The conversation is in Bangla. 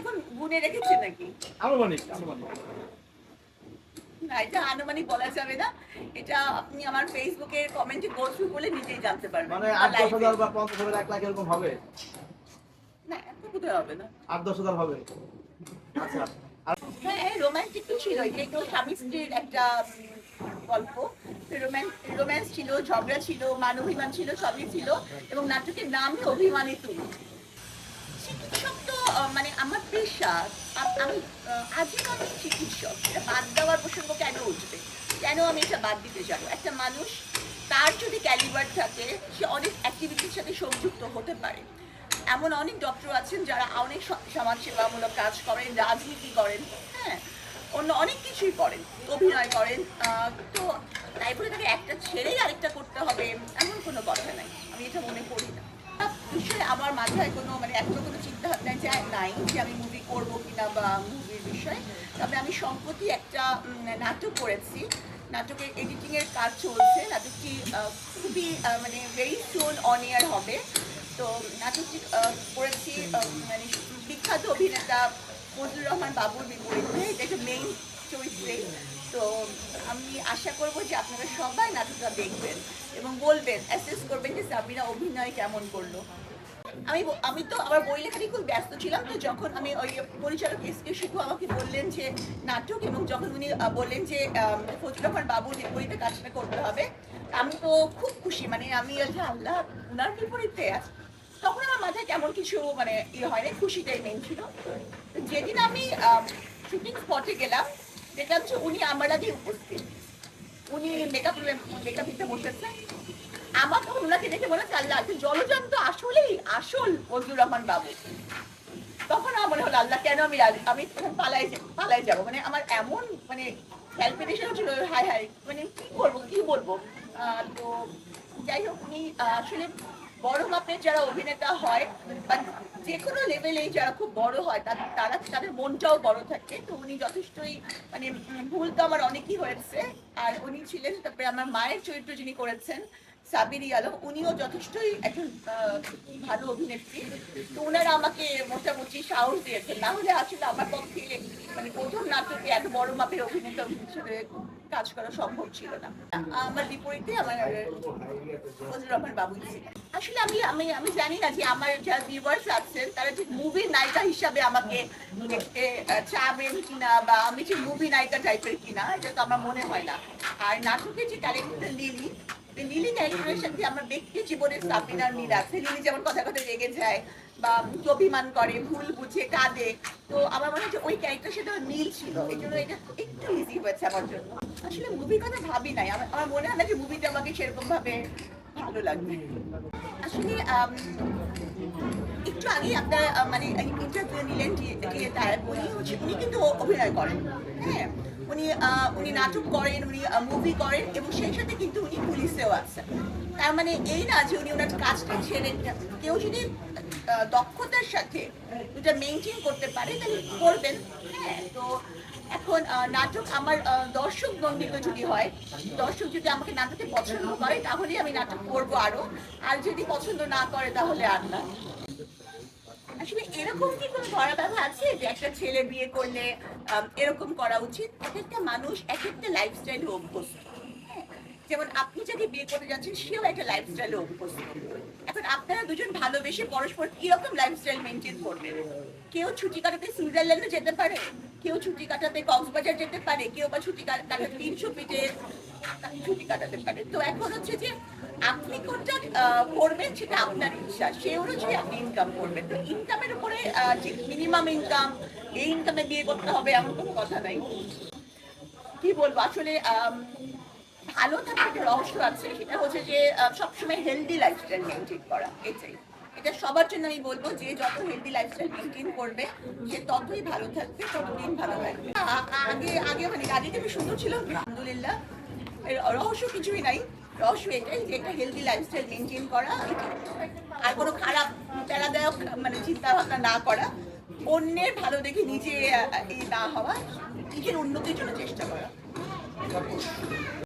এখন গুনে রেখেছে নাকি? আনুমানিক আনুমানিক। না এটা আনুমানিক বলা যাবে না। এটা আপনি আমার ফেসবুকের কমেন্টে গো থ্রু করলে নিজেই জানতে পারবেন। মানে হাজার বা পঞ্চাশ হাজার এক লাখ এরকম হবে? না এত বোধহয় হবে না। হাজার হবে? আচ্ছা। হ্যাঁ রোমান্টিক তো ছিল। এটা একটু স্বামী স্ত্রীর একটা গল্প। রোম্যান্স ছিল ঝগড়া ছিল মানবিমান ছিল সবই ছিল। এবং নাটকের নামই অভিমানী তুমি। চিকিৎসক তো মানে আমার পেশা আমি আজীবন চিকিৎসক, এটা বাদ দেওয়ার প্রসঙ্গ কেন উঠবে? কেন আমি এটা বাদ দিতে যাব? একটা মানুষ, তার যদি ক্যালিবার থাকে, সে অনেক অ্যাক্টিভিটির সাথে সংযুক্ত হতে পারে। এমন অনেক ডক্টর আছেন যারা অনেক সমাজসেবামূলক কাজ করেন, রাজনীতি করেন হ্যাঁ অন্য অনেক কিছুই করেন, অভিনয় করেন তো তাই বলে তাকে একটা ছেড়েই আরেকটা করতে হবে, এমন কোনো কথা নাই। আমি এটা মনে করি। বিষয়ে আমার মাথায় কোনো মানে এখনও কোনো চিন্তা ভাবনা যায় নাই যে আমি মুভি করব কিনা বা মুভির বিষয়ে। তবে আমি সম্প্রতি একটা নাটক করেছি। নাটকের এডিটিংয়ের কাজ চলছে। নাটকটি খুবই মানে ভেরি সুন অন ইয়ার হবে। তো নাটকটি করেছি মানে বিখ্যাত অভিনেতা ফজলুর রহমান বাবুর বিপরীতে। এটা একটা মেইন চরিত্রে। তো আমি আশা করব যে আপনারা সবাই নাটকটা দেখবেন এবং বলবেন অ্যাসেস করবেন যে সাবিনা অভিনয় কেমন করল। আমি আমি তো আমার বই লেখাটি খুব ব্যস্ত ছিলাম, তো যখন আমি ওই পরিচালক এস কে শিখু আমাকে বললেন যে নাটক এবং যখন উনি বললেন যে ফজলুর বাবুর বিপরীতে কাজটা করতে হবে, আমি তো খুব খুশি মানে আমি আল্লাহ, উনার বিপরীতে আছে তখন আমার মাথায় কেমন কিছু মানে ইয়ে হয় না খুশিটাই মেন ছিল। যেদিন আমি শুটিং স্পটে গেলাম, দেখলাম যে উনি আমার আগে উপস্থিত। উনি মেকআপ মেকআপ দিতে বসেছেন আমার তখন ওনাকে দেখে মনে হচ্ছে আল্লাহ যে জলজান তো আসলেই, আসল ফজলুর রহমান বাবু। তখন আমার মনে হলো, আল্লাহ, কেন আমি আমি পালাই পালাই যাব। মানে আমার এমন মানে ক্যালকুলেশন ছিল হাই হাই মানে কি করব, কি বলব? তো যাই হোক, উনি আসলে বড় মাপের যারা অভিনেতা হয়, বা যে কোনো লেভেলে যারা খুব বড় হয়, তারা তাদের মনটাও বড় থাকে। তো উনি যথেষ্টই মানে ভুল তো আমার অনেকই হয়েছে। আর উনি ছিলেন, তারপরে আমার মায়ের চরিত্র যিনি করেছেন সাবিরি আলম, উনিও যথেষ্টই একজন ভালো অভিনেত্রী। তো ওনারা আমাকে মোটামুটি সাহস দিয়েছেন। না হলে আসলে আমার পক্ষে মানে প্রথম নাটকে এত বড় মাপের অভিনেতা হিসেবে কাজ করা সম্ভব ছিল না। আমার বিপরীতে আমার ফজলুর রহমান বাবু আসলে আমি আমি আমি জানি না যে আমার যারা ভিউয়ার্স আছেন, তারা ঠিক মুভি নায়িকা হিসাবে আমাকে দেখতে চাবেন কিনা, বা আমি যে মুভি নায়িকা টাইপের কিনা, এটা তো আমার মনে হয় না। আর নাটকে যে ক্যারেক্টার লিলি লিলি ক্যারেক্টারের সাথে আমার ব্যক্তি জীবনের সাবিনার মিল আছে। লিলি যেমন কথা কথা রেগে যায় বা অভিমান করে, ভুল বুঝে, কাঁদে, তো আমার মনে যে ওই ক্যারেক্টার সাথে আমার মিল ছিল। এই জন্য এটা একটু ইজি হয়েছে আমার জন্য। আসলে মুভির কথা ভাবি নাই। আমার আমার মনে হয় না যে মুভিটা আমাকে সেরকম ভাবে ভালো লাগবে। আসলে একটু আগে আপনার মানে ইন্টারভিউ নিলেন যে তার উনি হচ্ছে উনি কিন্তু অভিনয় করেন। হ্যাঁ? উনি উনি নাটক করেন, উনি মুভি করেন এবং সেই সাথে কিন্তু উনি পুলিশেও আছেন। তার মানে এই না যে উনি ওনার কাজটা ছেড়ে কেউ যদি দক্ষতার সাথে এটা মেনটেন করতে পারে, তাহলে করবেন। হ্যাঁ তো এখন নাটক আমার দর্শক বন্দিত যদি হয়, দর্শক যদি আমাকে নাটকে পছন্দ করে তাহলে আমি নাটক করব আরও। আর যদি পছন্দ না করে, তাহলে আর না। আসলে এরকম কি কোনো আছে যে একটা ছেলে বিয়ে করলে এরকম করা উচিত? মানুষ এক একটা অভ্যস্ত। হ্যাঁ, যেমন আপনি যাকে বিয়ে করতে যাচ্ছেন সেও একটা লাইফস্টাইলে অভ্যস্ত। এখন আপনারা দুজন ভালোবেসে পরস্পর কীরকম লাইফস্টাইল মেনটেন করবেন? কেউ ছুটি কাটাতে সুইজারল্যান্ডে যেতে পারে কেউ ছুটি কাটাতে কক্সবাজার যেতে পারে কেউ বা ছুটি কাটাতে তিনশো ছুটি আপনি নাই। কি বলব? আসলে ভালো থাকার একটা রহস্য আছে, সেটা হচ্ছে যে সবসময় হেলদি লাইফস্টাইল মেনটেন করা, এটাই। এটা সবার জন্য আমি বলব, যে যত হেলদি লাইফস্টাইল মেনটেন করবে, সে ততই ভালো থাকবে, ততদিন ভালো থাকবে। আগে আগে মানে আগে থেকে সুন্দর ছিল, আলহামদুলিল্লাহ। রহস্য কিছুই নাই। রহস্য এটাই যে একটা হেলদি লাইফস্টাইল মেনটেন করা, আর কোনো খারাপ প্যারাদায়ক মানে চিন্তা ভাবনা না করা, অন্যের ভালো দেখে নিজে এই না হওয়া, নিজের উন্নতির জন্য চেষ্টা করা।